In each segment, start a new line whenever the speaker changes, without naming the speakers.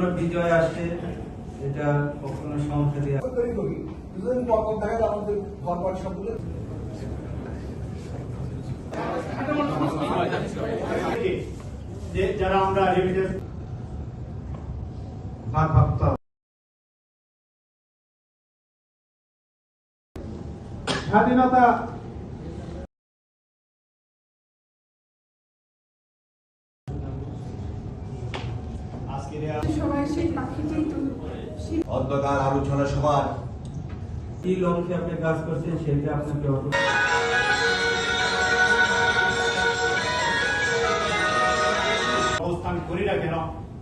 কোনো বিজয় আসে এটা কখনো সংখ্যা দিয়ে
দুজন পর পর আমাদের ঘর বাড়ি সবগুলো
যারা আমরা রেমিটেন্স
স্বাধীনতা
অন্ধকার আলোচনা সভার।
কি লক্ষ্যে আপনি কাজ করছেন সেটা আপনাকে
অবস্থান করি না কেন?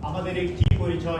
আমাদের একটি পরিচয়